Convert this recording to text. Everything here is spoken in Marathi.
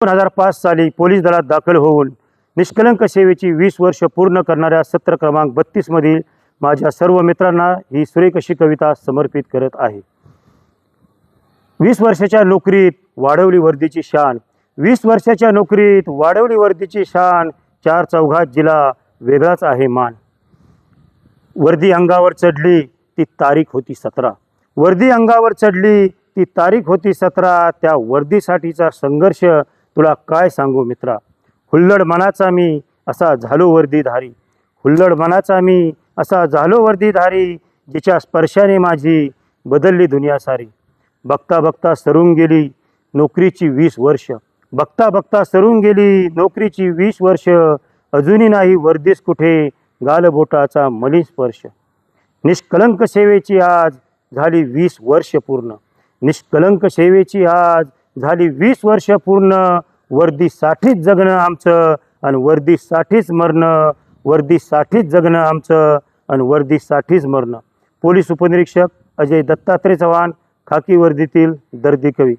दोन हजार पाच साली पोलीस दलात दाखल होऊन निष्कलंक सेवेची वीस वर्ष पूर्ण करणाऱ्या सत्र क्रमांक बत्तीसमधील माझ्या सर्व मित्रांना ही सुरेख अशी कविता समर्पित करत आहे. वीस वर्षाच्या नोकरीत वाढवली वर्दीची शान वीस वर्षाच्या नोकरीत वाढवली वर्दीची शान चार चौघात जिला वेगळाच आहे मान. वर्दी अंगावर चढली ती तारीख होती सतरा. वर्दी अंगावर चढली ती तारीख होती सतरा त्या वर्दीसाठीचा संघर्ष तुला काय सांगू मित्रा? हुल्लड मनाचा मी असा झालो वर्दीधारी हुल्लड मनाचा मी असा झालो वर्दीधारी जिच्या स्पर्शाने माझी बदलली दुनिया सारी. बघता बघता सरून गेली नोकरीची वीस वर्ष. बघता बघता सरून गेली नोकरीची वीस वर्ष. अजूनही नाही वर्दीस कुठे गालबोटाचा मलिन स्पर्श. निष्कलंक सेवेची आज झाली वीस वर्ष पूर्ण. निष्कलंक सेवेची आज झाली वीस वर्ष पूर्ण. वर्दीसाठीच जगणं आमचं आणि वर्दीसाठीच मरणं. वर्दीसाठीच जगणं आमचं आणि वर्दीसाठीच मरणं. पोलीस उपनिरीक्षक अजय दत्तात्रय चव्हाण खाकी वर्दीतील दर्दी कवी.